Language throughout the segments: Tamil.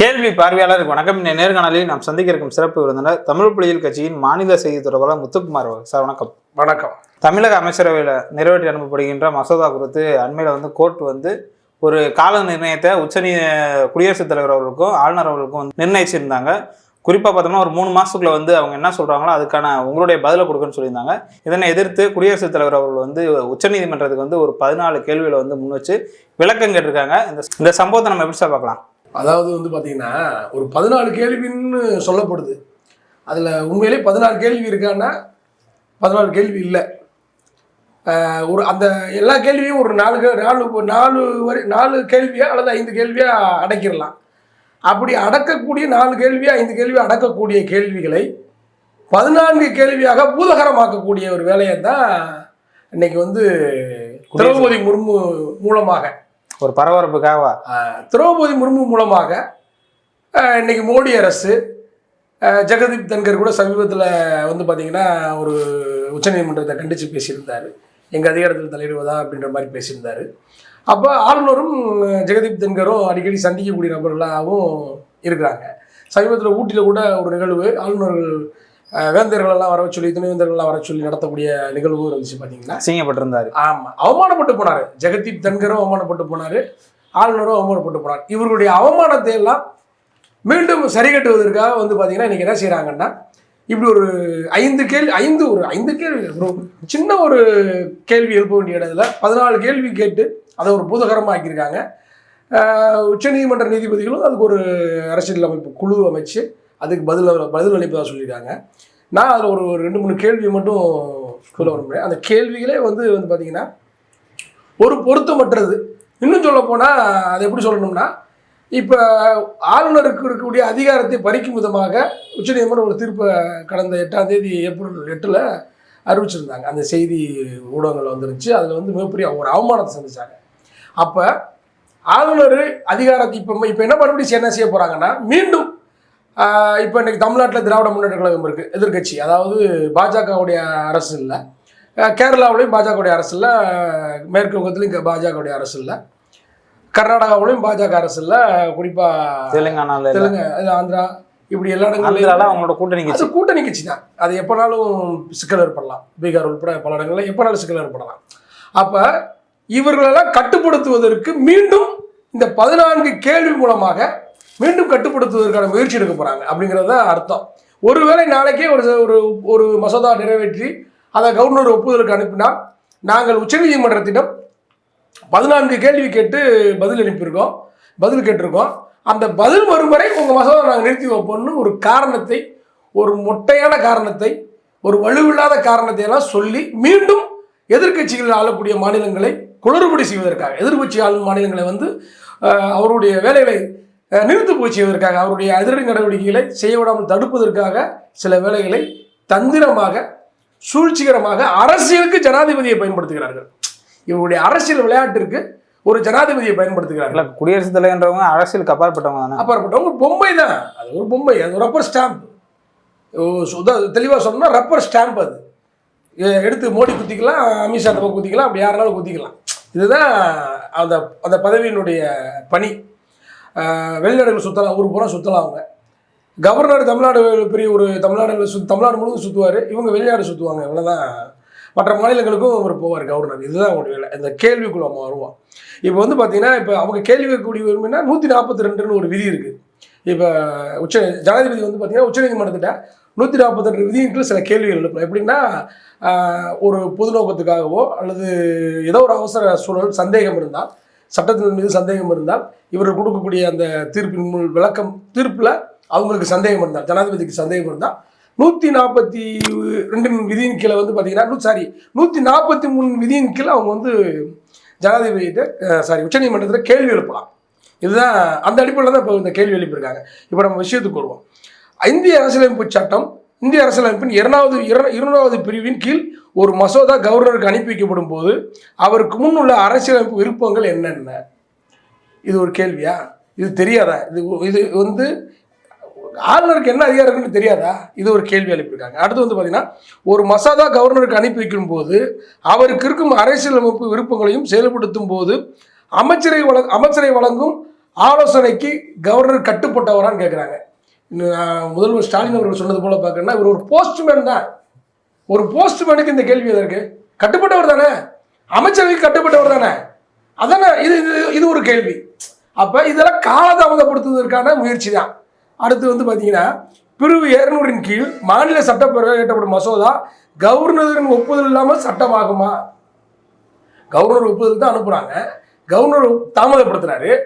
கேள்வி பார்வையாளருக்கு வணக்கம். இந்த நேர்காணலில் நாம் சந்திக்க இருக்கும் சிறப்பு விருந்தினர் தமிழ் புலிகள் கட்சியின் மாநில செய்தி தொடர்பாளர் முத்துக்குமார் அவர்கள். சார் வணக்கம். வணக்கம். தமிழக அமைச்சரவையில் நிறைவேற்றி அனுப்பப்படுகின்ற மசோதா குறித்து அண்மையில் வந்து கோர்ட் வந்து ஒரு கால நிர்ணயத்தை உச்சநீ குடியரசுத் தலைவர் அவர்களுக்கும் ஆளுநர் அவர்களுக்கும் நிர்ணயிச்சிருந்தாங்க. குறிப்பாக பார்த்தோம்னா ஒரு மூணு மாதத்துக்குள்ள வந்து அவங்க என்ன சொல்கிறாங்களோ அதுக்கான உங்களுடைய பதிலை கொடுக்குன்னு சொல்லியிருந்தாங்க. இதனை எதிர்த்து குடியரசுத் தலைவர் அவர்கள் வந்து உச்சநீதிமன்றத்துக்கு வந்து ஒரு பதினாலு கேள்விகளை வந்து முன் வச்சு விளக்கம் கேட்டிருக்காங்க. இந்த இந்த சம்பவத்தை நம்ம எப்படி சார் பார்க்கலாம்? அதாவது வந்து பார்த்தீங்கன்னா ஒரு பதினாலு கேள்வின்னு சொல்லப்படுது. அதில் உண்மையிலே பதினாறு கேள்வி இருக்கான்னா பதினாலு கேள்வி இல்லை. ஒரு அந்த எல்லா கேள்வியும் ஒரு நாலு நாலு நாலு வரை நாலு கேள்வியா அல்லது ஐந்து கேள்வியா அடைக்கிடலாம். அப்படி அடக்கக்கூடிய நாலு கேள்வியா ஐந்து கேள்வி அடக்கக்கூடிய கேள்விகளை பதினான்கு கேள்வியாக பூதகரமாக்கக்கூடிய ஒரு வேலையை தான் இன்னைக்கு வந்து திரௌபதி முர்மு மூலமாக ஒரு பரபரப்புக்காக திரௌபதி முர்மு மூலமாக இன்னைக்கு மோடி அரசு ஜெகதீப் தன்கர் கூட சமீபத்தில் வந்து பார்த்தீங்கன்னா ஒரு உச்சநீதிமன்றத்தை கண்டித்து பேசியிருந்தார். எங்கள் அதிகாரத்தில் தலையிடுவதா அப்படின்ற மாதிரி பேசியிருந்தார். அப்போ ஆளுநரும் ஜெகதீப் தன்கரும் அடிக்கடி சந்திக்கக்கூடிய நபர்களாகவும் இருக்கிறாங்க. சமீபத்தில் ஊட்டியில் கூட ஒரு நிகழ்வு ஆளுநர்கள் வேந்தர்களெல்லாம் வர சொல்லி துணைவேந்தர்கள்லாம் வர சொல்லி நடத்தக்கூடிய நிகழ்வு இருந்துச்சு பார்த்தீங்கன்னா அசிங்கப்பட்டிருந்தாரு. ஆமா. அவமானப்பட்டு போனாரு. ஜெகதீப் தன்கரும் அவமானப்பட்டு போனாரு. ஆளுநரும் அவமானப்பட்டு போனார். இவர்களுடைய அவமானத்தை எல்லாம் மீண்டும் சரி கட்டுவதற்காக வந்து பார்த்தீங்கன்னா இன்னைக்கு என்ன செய்றாங்கன்னா இப்படி ஒரு ஐந்து கேள்வி ஐந்து ஒரு ஐந்து கேள்வி ஒரு சின்ன ஒரு கேள்வி எழுப்ப வேண்டிய இடத்துல பதினாலு கேள்வி கேட்டு அதை ஒரு பூதகரமாக ஆக்கியிருக்காங்க உச்சநீதிமன்ற நீதிபதிகளும் அதுக்கு ஒரு அரசியல் அமைப்பு குழு அமைச்சு அதுக்கு பதில் பதில் அளிப்பதாக சொல்லியிருக்காங்க. நான் அதில் ஒரு ஒரு ரெண்டு மூணு கேள்வி மட்டும் சொல்ல விரும்புகிறேன் அந்த கேள்விகளே வந்து வந்து பார்த்தீங்கன்னா ஒரு பொருத்தமற்றது. இன்னும் சொல்ல போனால் அது எப்படி சொல்லணும்னா இப்போ ஆளுநருக்கு இருக்கக்கூடிய அதிகாரத்தை பறிக்கும் விதமாக உச்சநீதிமன்றம் ஒரு தீர்ப்பை கடந்த எட்டாம் தேதி ஏப்ரல் எட்டில் அறிவிச்சிருந்தாங்க. அந்த செய்தி ஊடகங்கள் வந்துருச்சு. அதில் வந்து மிகப்பெரிய ஒரு அவமானத்தை சந்திச்சாங்க. அப்போ ஆளுநர் அதிகாரத்தை இப்போ இப்போ என்ன மறுபடியும் என்ன செய்ய போகிறாங்கன்னா மீண்டும் இப்போ இன்னைக்கு தமிழ்நாட்டில் திராவிட முன்னேற்ற கழகம் இருக்குது எதிர்க்கட்சி. அதாவது பாஜகவுடைய அரசு இல்லை. கேரளாவிலையும் பாஜகவுடைய அரசு இல்லை மேற்கு வங்கத்திலையும் பாஜகவுடைய அரசு இல்லை. கர்நாடகாவிலையும் பாஜக அரசு இல்லை குறிப்பாக தெலுங்கானால தெலுங்கு ஆந்திரா இப்படி எல்லா ஆந்திரால இடங்கள்லையும் அவங்களோட கூட்டணி கட்சி. கூட்டணி கட்சி தான். அது எப்போனாலும் சிக்கல் ஏற்படலாம். பீகார் உட்பட பல இடங்களில் எப்போனாலும் சிக்கல் ஏற்படலாம். அப்போ இவர்களெல்லாம் கட்டுப்படுத்துவதற்கு மீண்டும் இந்த பதினான்கு கேள்வி மூலமாக மீண்டும் கட்டுப்படுத்துவதற்கான முயற்சி எடுக்க போகிறாங்க அப்படிங்கிறது தான் அர்த்தம். ஒருவேளை நாளைக்கே ஒரு ஒரு ஒரு மசோதா நிறைவேற்றி அதை கவர்னர் ஒப்புதலுக்கு அனுப்பினால் நாங்கள் உச்சநீதிமன்றத்திடம் பதினான்கு கேள்வி கேட்டு பதில் அனுப்பியிருக்கோம் பதில் கேட்டிருக்கோம். அந்த பதில் வரும் வரை உங்கள் மசோதா நாங்கள் நிறுத்தி வைப்போம்னு ஒரு காரணத்தை ஒரு மொட்டையான காரணத்தை ஒரு வலுவில்லாத காரணத்தை எல்லாம் சொல்லி மீண்டும் எதிர்க்கட்சிகள் ஆளக்கூடிய மாநிலங்களை குளறுபடி செய்வதற்காக எதிர்க்கட்சி ஆளும் மாநிலங்களை வந்து அவருடைய வேலைகளை நிறுத்து போய் செய்வதற்காக அவருடைய அதிரடி நடவடிக்கைகளை செய்ய விடாமல் தடுப்பதற்காக சில வேலைகளை தந்திரமாக சூழ்ச்சிகரமாக அரசியலுக்கு ஜனாதிபதியை பயன்படுத்துகிறார்கள். இவருடைய அரசியல் விளையாட்டிற்கு ஒரு ஜனாதிபதியை பயன்படுத்துகிறார்கள். குடியரசுத் தலைவர்ன்றவங்க அரசியலுக்கு அப்பாற்பட்டவங்க தானே. அப்பாற்பட்டவங்க பொம்மை தான். அது ஒரு பொம்மை அது ரப்பர் ஸ்டாம்ப் தெளிவாக சொன்னா ரப்பர் ஸ்டாம்ப் அது. எடுத்து மோடி குத்திக்கலாம் அமித்ஷா நம்ம குத்திக்கலாம் அப்படி யாருனாலும் குத்திக்கலாம். இதுதான் அந்த அந்த பதவியினுடைய பணி. வெளிநாடுகள் சுற்றலாம் ஊர் பூரா சுற்றலாம் அவங்க. கவர்னர் தமிழ்நாடு பெரிய ஒரு தமிழ்நாடு சு தமிழ்நாடு முழுவதும் சுற்றுவார் இவங்க வெளிநாடு சுற்றுவாங்க இவ்வளோதான் மற்ற மாநிலங்களுக்கும் அவர் போவார் கவர்னர். இதுதான் அவங்களுடைய வேலை. இந்த கேள்விக்குள்ள நம்ம வருவோம் இப்போ வந்து பார்த்தீங்கன்னா இப்போ அவங்க கேள்வி கேட்கக்கூடிய விரும்பினா நூற்றி நாற்பத்தி ரெண்டுன்னு ஒரு விதி இருக்குது இப்போ உச்ச ஜனாதிபதி வந்து பார்த்தீங்கன்னா உச்சநீதிமன்றத்திட்ட நூற்றி நாற்பத்தி ரெண்டு விதியின் சில கேள்விகள் எழுப்பலாம். எப்படின்னா ஒரு பொது நோக்கத்துக்காகவோ அல்லது ஏதோ ஒரு அவசர சூழல் சந்தேகம் இருந்தால் சட்டத்தின் மீது சந்தேகம் இருந்தால் இவர்கள் கொடுக்கக்கூடிய அந்த தீர்ப்பின் முன் விளக்கம் தீர்ப்பில் அவங்களுக்கு சந்தேகம் இருந்தால் ஜனாதிபதிக்கு சந்தேகம் இருந்தால் நூற்றி நாற்பத்தி ரெண்டு விதியின் கீழே வந்து பார்த்தீங்கன்னா சாரி நூற்றி நாற்பத்தி மூணு விதியின் கீழே அவங்க வந்து ஜனாதிபதியிட்ட சாரி உச்சநீதிமன்றத்தில் கேள்வி எழுப்பலாம். இதுதான் அந்த அடிப்படையில் தான் இப்போ இந்த கேள்வி எழுப்பியிருக்காங்க. இப்போ நம்ம விஷயத்துக்கு வருவோம். இந்திய அரசியலமைப்பு சட்டம் இந்திய அரசியலமைப்பின் இரண்டாவது இர- இருநூறாவது பிரிவின் கீழ் ஒரு மசோதா கவர்னருக்கு அனுப்பி வைக்கப்படும் போது அவருக்கு முன் உள்ள அரசியலமைப்பு விருப்பங்கள் என்னென்ன? இது ஒரு கேள்வியா? இது தெரியாதா? இது இது வந்து ஆளுநருக்கு என்ன அதிகாரம் இருக்குன்னு தெரியாதா? இது ஒரு கேள்வி எழுப்பியிருக்காங்க. அடுத்து வந்து பார்த்தீங்கன்னா ஒரு மசோதா கவர்னருக்கு அனுப்பி வைக்கும் போது அவருக்கு இருக்கும் அரசியலமைப்பு விருப்பங்களையும் செயல்படுத்தும் போது அமைச்சரை வழ அமைச்சரை வழங்கும் ஆலோசனைக்கு கவர்னர் கட்டுப்பட்டவரான்னு கேட்குறாங்க முதல்வர் ஸ்டாலின் அவர்கள் சொன்னது போல பார்க்கணும்னா இவர் ஒரு போஸ்ட்மேன் தான். ஒரு போஸ்ட்மேனுக்கு இந்த கேள்வி எதற்கு கட்டுப்பட்டவர் தானே? அமைச்சரவைக்கு கட்டுப்பட்டவர் தானே? அதானே இது இது- இது ஒரு கேள்வி. அப்போ இதெல்லாம் காலதாமதப்படுத்துவதற்கான முயற்சி தான். அடுத்து வந்து பார்த்தீங்கன்னா பிரிவு இருநூறின் கீழ் மாநில சட்டப்பேரவை இயற்றப்படும் மசோதா கவர்னரின் ஒப்புதல் இல்லாமல் சட்டமாகுமா? கவர்னர் ஒப்புதல் தான் அனுப்புகிறாங்க கவர்னர் தாமதப்படுத்துறாரு.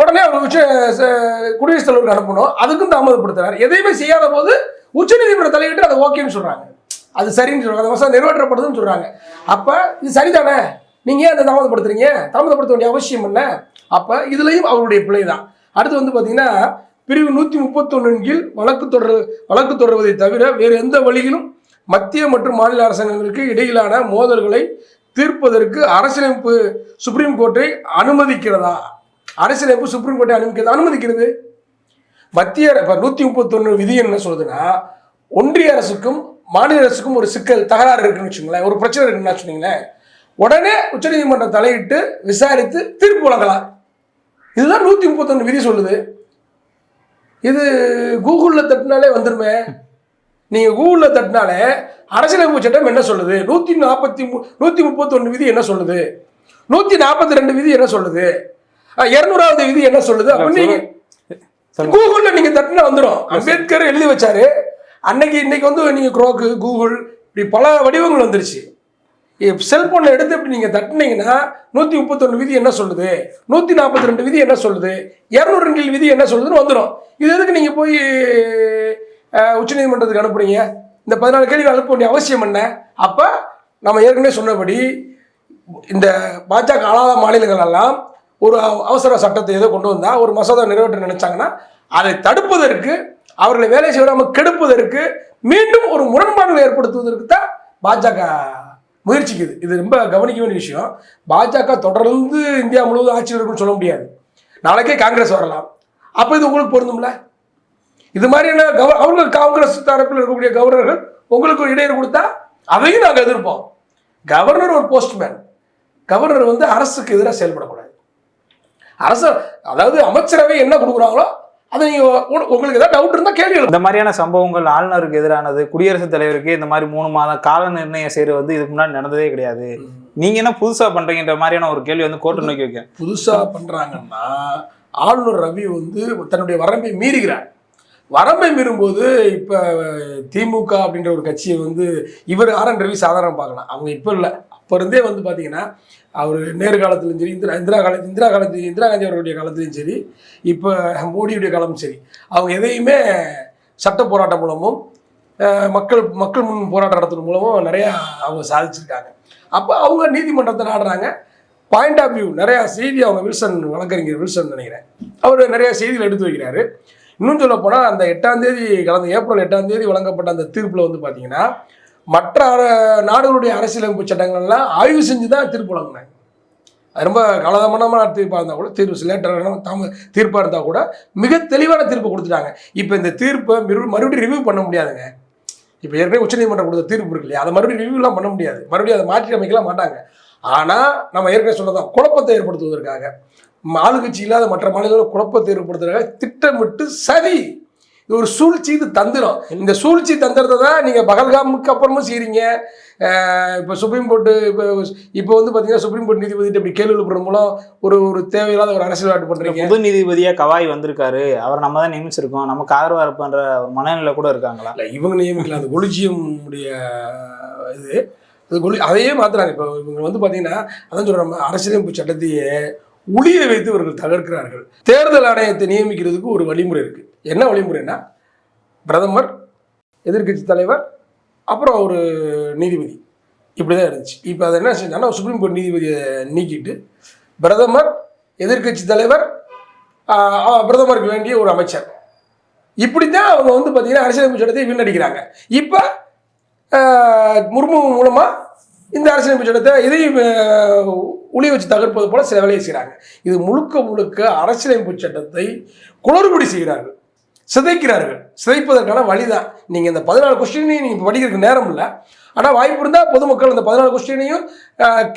உடனே அவர் உச்ச குடியரசுத் தலைவருக்கு அனுப்பணும். அதுக்கும் தாமதப்படுத்துறாரு. எதையுமே செய்யாத போது உச்சநீதிமன்றம் தலையிட்டு அதை ஓகேன்னு சொல்கிறாங்க அது சரின்னு சொல்றாங்க. அந்த வருஷம் நிறைவேற்றப்படுதுன்னு சொல்கிறாங்க அப்போ இது சரிதானே? நீங்கள் ஏன் அதை தாமதப்படுத்துறீங்க? தாமதப்படுத்த வேண்டிய அவசியம் என்ன? அப்போ இதுலயும் அவருடைய பிழை தான் அடுத்து வந்து பாத்தீங்கன்னா பிரிவு நூற்றி முப்பத்தொன்னின் கீழ் வழக்கு தொடர் வழக்கு தொடர்வதை தவிர வேறு எந்த வழியிலும் மத்திய மற்றும் மாநில அரசாங்கங்களுக்கு இடையிலான மோதல்களை தீர்ப்பதற்கு அரசியலமைப்பு சுப்ரீம் கோர்ட்டை அனுமதிக்கிறதா? அரசியலமைப்பு சுப்ரீம் கோர்ட்டை அனுமதிக்கிறது? அனுமதிக்கிறது. மத்திய இப்போ நூற்றி முப்பத்தொன்று விதி என்ன சொல்லுதுன்னா ஒன்றிய அரசுக்கும் மாநில அரசுக்கும் ஒரு சிக்கல் தகராறு இருக்குன்னு வச்சுங்களேன் ஒரு பிரச்சனை இருக்குன்னு வச்சுங்களேன் உடனே உச்சநீதிமன்றம் தலையிட்டு விசாரித்து தீர்ப்பு வழங்கலாம். இதுதான் நூற்றி முப்பத்தொன்று விதி சொல்லுது. இது கூகுளில் தட்டினாலே வந்துருமே. நீங்கள் கூகுளில் தட்டினாலே அரசியலமைப்பு சட்டம் என்ன சொல்லுது? நூற்றி நாற்பத்தி மூ நூற்றி முப்பத்தொன்று விதி என்ன சொல்லுது? நூற்றி நாற்பத்தி ரெண்டு விதி என்ன சொல்லுது? இரநூறாவது விதி என்ன சொல்லுது? சொல்லுங்க. கூகுளில் நீங்கள் தட்டினா வந்துடும் அம்பேத்கர் எழுதி வச்சாரு. அன்னைக்கு இன்னைக்கு வந்து நீங்கள் குரோக்கு கூகுள் இப்படி பல வடிவங்கள் வந்துருச்சு. செல்போனில் எடுத்து இப்படி நீங்கள் தட்டினீங்கன்னா நூற்றி முப்பத்தொன்று விதி என்ன சொல்லுது? நூற்றி நாற்பத்தி ரெண்டு விதி என்ன சொல்லுது? இரநூறு கீழ் விதி என்ன சொல்லுதுன்னு வந்துடும் இது எதுக்கு நீங்கள் போய் உச்சநீதிமன்றத்துக்கு அனுப்புறீங்க? இந்த பதினாலு கேள்வி அனுப்ப வேண்டிய அவசியம் என்ன? அப்போ நம்ம ஏற்கனவே சொன்னபடி இந்த பாஜக ஆளாத மாநிலங்கள் எல்லாம் ஒரு அவசர சட்டத்தை ஏதோ கொண்டு வந்தால் ஒரு மசோதா நிறைவேற்ற நினைச்சாங்கன்னா அதை தடுப்பதற்கு அவர்களை வேலை செய்யாமல் கெடுப்பதற்கு மீண்டும் ஒரு முரண்பாடுகளை ஏற்படுத்துவதற்கு தான் பாஜக முயற்சிக்குது. இது ரொம்ப கவனிக்க வேண்டிய விஷயம். பாஜக தொடர்ந்து இந்தியா முழுவதும் ஆட்சியில் இருக்குன்னு சொல்ல முடியாது. நாளைக்கே காங்கிரஸ் வரலாம். அப்போ இது உங்களுக்கு பொருந்தும்ல? இது மாதிரியான கவ அவங்க காங்கிரஸ் தரப்பில் இருக்கக்கூடிய கவர்னர்கள் உங்களுக்கு ஒரு இடையூறு கொடுத்தா அதையும் நாங்கள் எதிர்ப்போம். கவர்னர் ஒரு போஸ்ட்மேன். கவர்னர் வந்து அரசுக்கு எதிராக செயல்படக்கூடாது. அரசு அதாவது அமைச்சரவை என்ன கொடுக்குறாங்களோ அதை உங்களுக்கு ஏதாவது டவுட் இருந்தால் கேள்வி. இந்த மாதிரியான சம்பவங்கள் ஆளுநருக்கு எதிரானது குடியரசுத் தலைவருக்கு இந்த மாதிரி மூணு மாதம் கால நிர்ணயம் செய்யறது வந்து இதுக்கு முன்னாடி நடந்ததே கிடையாது. நீங்க என்ன புதுசா பண்றீங்கன்ற மாதிரியான ஒரு கேள்வி வந்து கோர்ட்டு நோக்கி வைக்க புதுசாக பண்ணுறாங்கன்னா ஆளுநர் ரவி வந்து தன்னுடைய வரம்பை மீறுகிறார். வரம்பை மீறும்போது இப்போ திமுக அப்படின்ற ஒரு கட்சியை வந்து இவர் ஆர் என் ரவி சாதாரண பார்க்கலாம். அவங்க இப்போ இல்லை. அப்போ இருந்தே வந்து பார்த்தீங்கன்னா அவர் நேரு காலத்துலையும் சரி இந்திரா இந்திரா காலத்து இந்திரா காலத்து இந்திரா காந்தி அவர்களுடைய காலத்துலையும் சரி இப்போ மோடியுடைய காலமும் சரி அவங்க எதையுமே சட்ட போராட்டம் மூலமும் மக்கள் மக்கள் முன் போராட்டம் நடத்துறது மூலமும் நிறையா அவங்க சாதிச்சிருக்காங்க. அப்போ அவங்க நீதிமன்றத்தை நாடுறாங்க பாயிண்ட் ஆஃப் வியூ நிறையா செய்தி அவங்க வில்சன் வழக்கறிஞர் வில்சன் நினைக்கிறேன். அவர் நிறையா செய்திகள் எடுத்து வைக்கிறாரு. இன்னும் சொல்ல போனால் அந்த எட்டாம் தேதி கடந்த ஏப்ரல் எட்டாம் தேதி வழங்கப்பட்ட அந்த தீர்ப்பில் வந்து பார்த்தீங்கன்னா மற்ற நாடுகளுடைய அரசியலமைப்பு சட்டங்கள்லாம் ஆய்வு செஞ்சு தான் தீர்ப்பு வழங்கினாங்க. அது ரொம்ப காலதாமதமான தீர்ப்பாக இருந்தால் கூட தீர்ப்பு லேட்டரான தாம தீர்ப்பாக இருந்தால் கூட மிக தெளிவான தீர்ப்பு கொடுத்துட்டாங்க. இப்போ இந்த தீர்ப்பை மறுபடியும் ரிவ்யூ பண்ண முடியாதுங்க. இப்போ ஏற்கனவே உச்சநீதிமன்றம் கொடுத்த தீர்ப்பு இருக்கு இல்லையா? அதை மறுபடியும் ரிவ்யூலாம் பண்ண முடியாது. மறுபடியும் அதை மாற்றி அமைக்கலாம் மாட்டாங்க. ஆனால் நம்ம ஏற்கனவே சொன்னதான் குழப்பத்தை ஏற்படுத்துவதற்காக. ம- ஆளுங்கட்சி இல்லாத மற்ற மாநிலங்களில் குழப்பத்தை ஏற்படுத்துறதுக்காக திட்டமிட்டு சதி ஒரு சூழ்ச்சி இது தந்திரம். இந்த சூழ்ச்சி தந்திரத்தை தான் நீங்கள் பகல்காமுக்கு அப்புறமும் செய்கிறீங்க இப்போ சுப்ரீம் கோர்ட்டு இப்போ இப்போ வந்து பார்த்தீங்கன்னா சுப்ரீம் கோர்ட் நீதிபதிட்டு இப்படி கேள்வி எழுப்புறது மூலம் ஒரு ஒரு தேவையில்லாத ஒரு அரசியல் விளையாட்டு பண்ணுறீங்க புது நீதிபதியா கவாய் வந்திருக்காரு. அவர் நம்ம தான் நியமிச்சிருக்கோம். நமக்கு ஆதரவா இருப்பன்ற ஒரு மனநிலை கூட இருக்காங்களா? இல்லை இவங்க நியமிக்கல. அந்த கொலிஜியம் உடைய இது அது கொலி அதையே மாத்துறாங்க. இப்போ இவங்க வந்து பார்த்தீங்கன்னா அதான் சொல்கிறோம் அரசியலமைப்பு சட்டத்தையே உளிய வைத்து இவர்கள் தகர்க்கிறார்கள். தேர்தல் ஆணையத்தை நியமிக்கிறதுக்கு ஒரு வழிமுறை இருக்குது என்ன வழிமுறைன்னா பிரதமர் எதிர்க்கட்சி தலைவர் அப்புறம் ஒரு நீதிபதி. இப்படி தான் இருந்துச்சு. இப்போ அதை என்ன செஞ்சாங்கன்னா சுப்ரீம் கோர்ட் நீதிபதியை நீக்கிட்டு பிரதமர் எதிர்க்கட்சி தலைவர் பிரதமருக்கு வேண்டிய ஒரு அமைச்சர். இப்படி தான் அவங்க வந்து பார்த்தீங்கன்னா அரசியலமைப்பு சட்டத்தை வீணடிக்கிறாங்க. இப்போ முர்மு மூலமாக இந்த அரசியலமைப்பு சட்டத்தை இதையும் உளி வச்சு தகர்ப்பது போல சில வேலையை செய்கிறாங்க இது முழுக்க முழுக்க அரசியலமைப்பு சட்டத்தை குளறுபடி செய்கிறார்கள். சிதைக்கிறார்கள். சிதைப்பதற்கான வழி தான் நீங்கள் இந்த பதினாலு கொஸ்டினையும் நீங்கள் படிக்கிறதுக்கு நேரம் இல்லை. ஆனால் வாய்ப்பு இருந்தால் பொதுமக்கள் இந்த பதினாலு கொஸ்டினையும்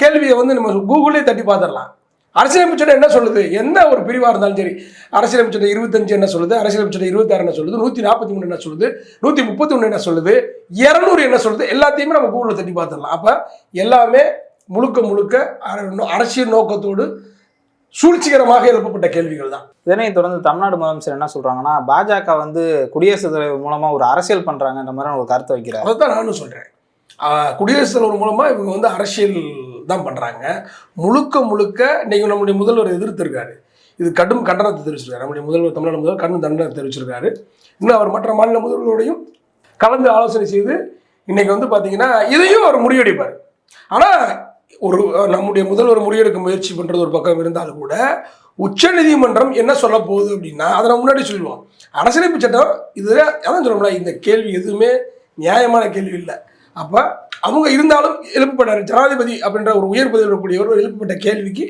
கேள்வியை வந்து நம்ம கூகுளே தட்டி பார்த்துடலாம். அரசியலமைப்பு சட்டம் என்ன சொல்லுது? என்ன ஒரு பிரிவாக இருந்தாலும் சரி. அரசியலமைப்பு சட்டம் இருபத்தஞ்சு என்ன சொல்லுது? அரசியலமைப்பு சட்டம் இருபத்தாறு என்ன சொல்லுது? நூற்றி நாற்பத்தி மூணு என்ன சொல்லுது? நூற்றி முப்பத்தி ஒன்று என்ன சொல்லுது? இரநூறு என்ன சொல்லுது? எல்லாத்தையுமே நம்ம கூகுளில் தட்டி பார்த்துடலாம். அப்போ எல்லாமே முழுக்க முழுக்க அரசியல் நோக்கத்தோடு சூழ்ச்சிகரமாக எழுப்பப்பட்ட கேள்விகள் தான். இதனைத் தொடர்ந்து தமிழ்நாடு முதலமைச்சர் என்ன சொல்றாங்கன்னா பாஜக வந்து குடியரசுத் தலைவர் மூலமா ஒரு அரசியல் பண்றாங்கன்ற மாதிரி ஒரு கருத்தை வைக்கிறார். அதை தான் நானும் சொல்கிறேன் குடியரசுத் தலைவர் மூலமாக இவங்க வந்து அரசியல் தான் பண்ணுறாங்க முழுக்க முழுக்க இன்னைக்கு நம்முடைய முதல்வர் எதிர்த்திருக்காரு. இது கடும் கண்டனத்தை தெரிவிச்சிருக்காரு. நம்முடைய முதல்வர் தமிழ்நாடு முதல்வர் கடும் கண்டனத்தை தெரிவிச்சிருக்காரு. இன்னும் அவர் மற்ற மாநில முதல்வர்களோடையும் கலந்து ஆலோசனை செய்து இன்னைக்கு வந்து பார்த்தீங்கன்னா இதையும் அவர் முறியடிப்பார். ஆனால் ஒரு நம்முடைய முதல்வர் முறியெடுக்க முயற்சி பண்ணுறது ஒரு பக்கம் இருந்தாலும் கூட உச்சநீதிமன்றம் என்ன சொல்ல போகுது அப்படின்னா அதை நான் முன்னாடி சொல்லுவோம். அரசியலமைப்பு சட்டம் இது அதான் சொல்லணும்னா இந்த கேள்வி எதுவுமே நியாயமான கேள்வி இல்லை. அப்போ அவங்க இருந்தாலும் எழுப்பப்பட்டார். ஜனாதிபதி அப்படின்ற ஒரு உயர் பதவியில் இருக்கக்கூடியவர் எழுப்பப்பட்ட கேள்விக்கு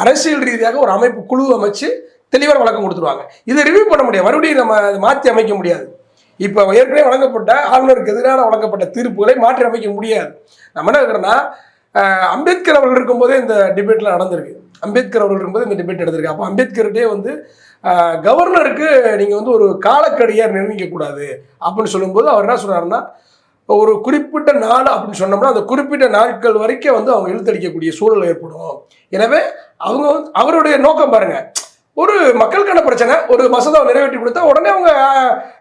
அரசியல் ரீதியாக ஒரு அமைப்பு குழு அமைச்சு தெளிவான வழக்கம் கொடுத்துருவாங்க. இதை ரிவ்யூ பண்ண முடியாது. மறுபடியும் நம்ம அதை மாற்றி அமைக்க முடியாது. இப்போ ஏற்கனவே வழங்கப்பட்ட ஆளுநருக்கு எதிரான வழங்கப்பட்ட தீர்ப்புகளை மாற்றி அமைக்க முடியாது. நம்ம என்ன இருக்கிறோன்னா அம்பேத்கர் அவர்கள் இருக்கும்போதே இந்த டிபேட்லாம் நடந்திருக்கு. அம்பேத்கர் அவர்கள் இருக்கும்போது இந்த டிபேட் நடந்திருக்கு. அப்போ அம்பேத்கர்கிட்டே வந்து கவர்னருக்கு நீங்கள் வந்து ஒரு காலக்கடியார் நிர்ணயிக்கக்கூடாது அப்படின்னு சொல்லும்போது அவர் என்ன சொல்றாருன்னா ஒரு குறிப்பிட்ட நாள் அப்படின்னு சொன்னோம்னா அந்த குறிப்பிட்ட நாட்கள் வரைக்கும் வந்து அவங்க இழுத்தடிக்கக்கூடிய சூழல் ஏற்படும். எனவே அவங்க வந்து அவருடைய நோக்கம் பாருங்கள் ஒரு மக்களுக்கான பிரச்சனை ஒரு மசோதாவை நிறைவேற்றி கொடுத்தா உடனே அவங்க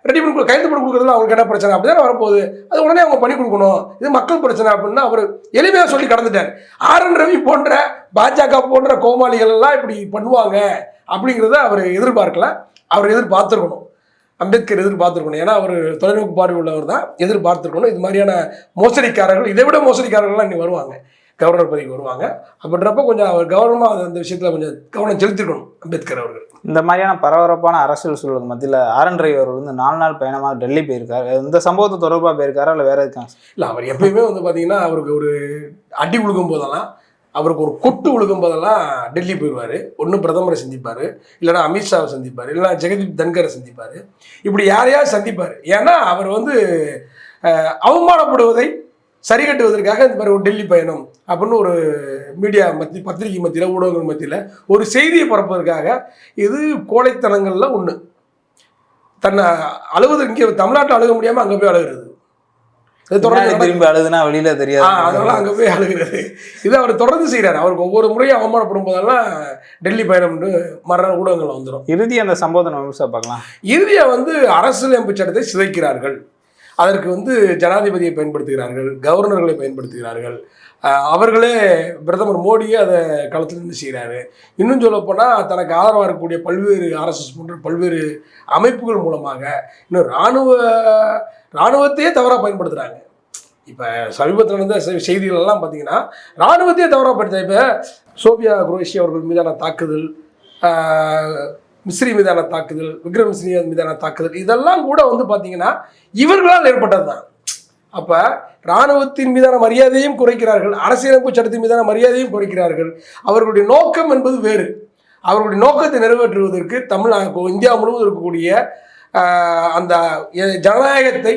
ரெடி பண்ணி கொடு- பண்ணி கொடுக்குறதுல அவங்களுக்கு என்ன பிரச்சனை? அப்படிதானே வரப்போகுது. அது உடனே அவங்க பண்ணி கொடுக்கணும். இது மக்கள் பிரச்சனை அப்படின்னு அவர் எளிமையாக சொல்லி கடந்துட்டார். ஆர் என் ரவி போன்ற பாஜக போன்ற கோமாளிகள் எல்லாம் இப்படி பண்ணுவாங்க அப்படிங்கிறத அவர் எதிர்பார்க்கல. அவர் எதிர்பார்த்துருக்கணும். அம்பேத்கர் எதிர்பார்த்துருக்கணும். ஏன்னா அவர் தொலைநோக்கு பார்வை உள்ளவர் தான். எதிர்பார்த்துருக்கணும். இது மாதிரியான மோசடிக்காரர்கள் இதை விட மோசடிக்காரர்கள்லாம் இன்னைக்கு வருவாங்க. கவர்னர் பதவிக்கு வருவாங்க. அப்படின்றப்ப கொஞ்சம் அவர் கவனமாக அந்த விஷயத்தில் கொஞ்சம் கவனம் செலுத்திருக்கணும் அம்பேத்கர் அவர்கள். இந்த மாதிரியான பரபரப்பான அரசியல் சூழலுக்கு மத்தியில் ஆர் என் ரவி அவர்கள் வந்து நாலு நாள் பயணமாக டெல்லி போயிருக்காரு. இந்த சம்பவத்து தொடர்பாக போயிருக்காரா இல்லை வேற எதுக்காக? இல்லை அவர் எப்பயுமே வந்து பார்த்தீங்கன்னா அவருக்கு ஒரு அடி விழுகும் போதெல்லாம் அவருக்கு ஒரு கொட்டு விழுகும் போதெல்லாம் டெல்லி போயிடுவார் ஒன்று பிரதமரை சந்திப்பார் இல்லைன்னா அமித்ஷாவை சந்திப்பார் இல்லைன்னா ஜெகதீப் தன்கரை சந்திப்பார். இப்படி யாரையாவது சந்திப்பார். ஏன்னா அவர் வந்து அவமானப்படுவதை சரி கட்டுவதற்காக இந்த மாதிரி ஒரு டெல்லி பயணம் அப்படின்னு ஒரு மீடியா மத்தி பத்திரிகை மத்தியில் ஊடகங்கள் மத்தியில் ஒரு செய்தியை பரப்புவதற்காக இது கோழைத்தனங்கள்ல ஒன்று தன்னை அழுவது இங்கே தமிழ்நாட்டில் அழுக முடியாமல் அங்கே போய் அழுகிறது. இது தொடர்ந்து திரும்பி அழுதுனா வெளியில தெரியாது. அதனால அங்கே போய் அழுகிறது. இது அவர் தொடர்ந்து செய்கிறார் அவருக்கு ஒவ்வொரு முறையும் அவமானப்படும் போதெல்லாம் டெல்லி பயணம்னு மறுநாள் ஊடகங்கள் வந்துடும் இறுதி அந்த நம்ம முழுசா பார்க்கலாம். இறுதியாக வந்து அரசியலமைப்பு சட்டத்தை சிதைக்கிறார்கள். அதற்கு வந்து ஜனாதிபதியை பயன்படுத்துகிறார்கள் கவர்னர்களை பயன்படுத்துகிறார்கள். அவர்களே பிரதமர் மோடியே அதை களத்தில் நின்று செய்கிறாரு இன்னும் சொல்லப்போனால் தனக்கு ஆதரவாக இருக்கக்கூடிய பல்வேறு ஆர்எஸ்எஸ் போன்ற பல்வேறு அமைப்புகள் மூலமாக இன்னும் இராணுவ இராணுவத்தையே தவறாக பயன்படுத்துகிறாங்க இப்போ சமீபத்தில் நடந்த செ- பார்த்தீங்கன்னா இராணுவத்தையே தவறாக படுத்த இப்போ சோபியா குரோஷி அவர்கள் மீதான தாக்குதல் மிஸ்ரி மீதான தாக்குதல் விக்ரம் மிஸ்ரி மீதான தாக்குதல் இதெல்லாம் கூட வந்து பார்த்தீங்கன்னா இவர்களால் ஏற்பட்டது தான் அப்போ இராணுவத்தின் மீதான மரியாதையும் குறைக்கிறார்கள் அரசியலமைப்பு சட்டத்தின் மீதான மரியாதையும் குறைக்கிறார்கள். அவர்களுடைய நோக்கம் என்பது வேறு. அவர்களுடைய நோக்கத்தை நிறைவேற்றுவதற்கு தமிழ் இந்தியா முழுவதும் இருக்கக்கூடிய அந்த ஜனநாயகத்தை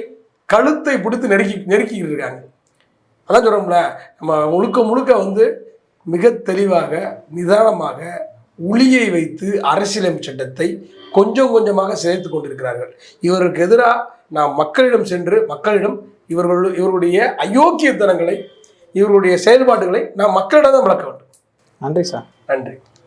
கழுத்தை பிடித்து நெருக்கி நெருக்கிக்கிட்டு இருக்காங்க. அதான் சொல்கிறோம்ல நம்ம முழுக்க முழுக்க வந்து மிக தெளிவாக நிதானமாக உளியை வைத்து அரசியலமைப்பு சட்டத்தை கொஞ்சம் கொஞ்சமாக சிதைத்து கொண்டிருக்கிறார்கள். இவருக்கு எதிராக நாம் மக்களிடம் சென்று மக்களிடம் இவர்கள் இவருடைய அயோக்கியத்தனங்களை இவருடைய செயல்பாடுகளை நாம் மக்களிடம் தான் விளக்க வேண்டும். நன்றி சார். நன்றி.